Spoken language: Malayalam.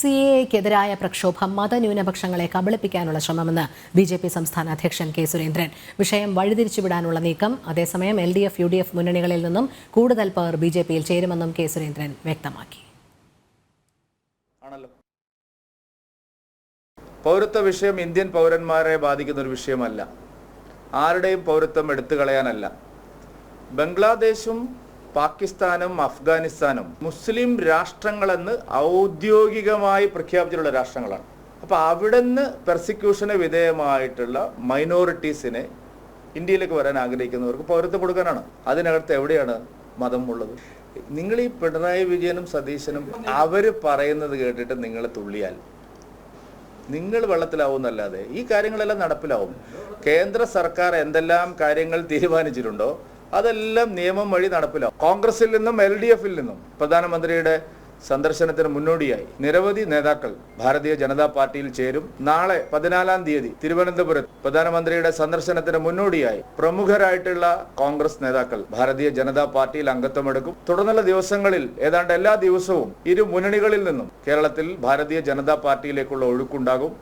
സി എക്കെതിരായ പ്രക്ഷോഭം മതന്യൂനപക്ഷങ്ങളെ കബളിപ്പിക്കാനുള്ള ശ്രമമെന്ന് ബി ജെ പി സംസ്ഥാന അധ്യക്ഷൻ കെ സുരേന്ദ്രൻ. വിഷയം വഴിതിരിച്ചുവിടാനുള്ള നീക്കം അതേസമയം L D F U D F മുന്നണികളിൽ നിന്നും കൂടുതൽ പേർ ബി ജെ പിയിൽ ചേരുമെന്നും കെ സുരേന്ദ്രൻ വ്യക്തമാക്കി. പൗരത്വ വിഷയം ഇന്ത്യൻ പൗരന്മാരെ ബാധിക്കുന്ന ഒരു വിഷയമല്ല. ആരുടെയും പൗരത്വം എടുത്തു കളയാനല്ല ബംഗ്ലാദേശും പാകിസ്ഥാനും അഫ്ഗാനിസ്ഥാനും മുസ്ലിം രാഷ്ട്രങ്ങളെന്ന് ഔദ്യോഗികമായി പ്രഖ്യാപിച്ചിട്ടുള്ള രാഷ്ട്രങ്ങളാണ്. അപ്പോൾ അവിടുന്ന് പെർസിക്യൂഷന് വിധേയമായിട്ടുള്ള മൈനോറിറ്റീസിനെ ഇന്ത്യയിലേക്ക് വരാൻ ആഗ്രഹിക്കുന്നവർക്ക് പൗരത്വം കൊടുക്കാനാണ്. അതിനകത്ത് എവിടെയാണ് മതം ഉള്ളത്? നിങ്ങൾ ഈ പിണറായി വിജയനും സതീശനും അവർ പറയുന്നത് കേട്ടിട്ട് നിങ്ങൾ തുള്ളിയാൽ. നിങ്ങൾ വെള്ളത്തിലാവുന്നല്ലാതെ ഈ കാര്യങ്ങളെല്ലാം നടപ്പിലാവും. കേന്ദ്ര സർക്കാർ എന്തെല്ലാം കാര്യങ്ങൾ തീരുമാനിച്ചിട്ടുണ്ടോ? അതെല്ലാം നിയമം വഴി നടപ്പിലാവും. കോൺഗ്രസിൽ നിന്നും എൽ ഡി എഫിൽ നിന്നും പ്രധാനമന്ത്രിയുടെ സന്ദർശനത്തിന് മുന്നോടിയായി നിരവധി നേതാക്കൾ ഭാരതീയ ജനതാ പാർട്ടിയിൽ ചേരും. നാളെ പതിനാലാം തീയതി തിരുവനന്തപുരത്ത് പ്രധാനമന്ത്രിയുടെ സന്ദർശനത്തിന് മുന്നോടിയായി പ്രമുഖരായിട്ടുള്ള കോൺഗ്രസ് നേതാക്കൾ ഭാരതീയ ജനതാ പാർട്ടിയിൽ അംഗത്വമെടുക്കും. തുടർന്നുള്ള ദിവസങ്ങളിൽ ഏതാണ്ട് എല്ലാ ദിവസവും ഇരു മുന്നണികളിൽ നിന്നും കേരളത്തിൽ ഭാരതീയ ജനതാ പാർട്ടിയിലേക്കുള്ള ഒഴുക്കുണ്ടാകും.